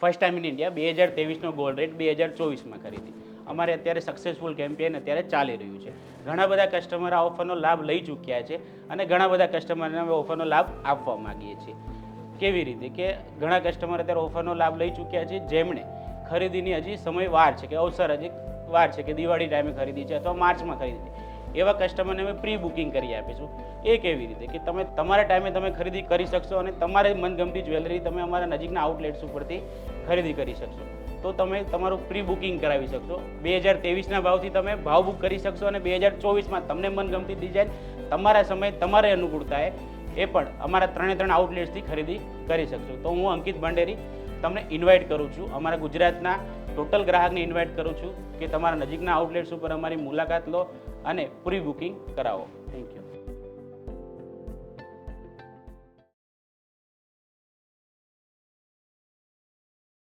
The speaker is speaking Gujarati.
ફર્સ્ટ ટાઈમ ઇન ઇન્ડિયા બે હજાર ત્રેવીસનો ગોલ્ડ રેટ બે હજાર ચોવીસમાં ખરીદી અમારે અત્યારે સક્સેસફુલ કેમ્પેન અત્યારે ચાલી રહ્યું છે. ઘણા બધા કસ્ટમર આ ઓફરનો લાભ લઈ ચૂક્યા છે અને ઘણા બધા કસ્ટમરને અમે ઓફરનો લાભ આપવા માંગીએ છીએ. કેવી રીતે? કે ઘણા કસ્ટમર અત્યારે ઓફરનો લાભ લઈ ચૂક્યા છે જેમણે ખરીદીની હજી સમય વાર છે કે અવસર હજી વાર છે કે દિવાળી ટાઈમે ખરીદી છે અથવા માર્ચમાં ખરીદી. છે એવા કસ્ટમરને અમે પ્રી બુકિંગ કરી આપીશું. એ કેવી રીતે? કે તમે, તમારા ટાઈમે તમે ખરીદી કરી શકશો અને તમારે મનગમતી જ્વેલરી તમે અમારા નજીકના આઉટલેટ્સ ઉપરથી ખરીદી કરી શકશો. તો તમે તમારું પ્રી બુકિંગ કરાવી શકશો. બે હજાર તેવીસના ભાવથી તમે ભાવ બુક કરી શકશો અને બે હજાર ચોવીસમાં તમને મનગમતી ડિઝાઇન તમારા સમય, તમારે અનુકૂળતાએ એ પણ અમારા ત્રણે ત્રણ આઉટલેટ્સથી ખરીદી કરી શકશો. તો હું અંકિત ભંડેરી તમને ઇન્વાઇટ કરું છું. અમારા ગુજરાતના ટોટલ ગ્રાહકને ઇન્વાઇટ કરું છું કે તમારા નજીકના આઉટલેટ્સ ઉપર અમારી મુલાકાત લો. અને પ્રી બુકિંગ કરાવો. Thank you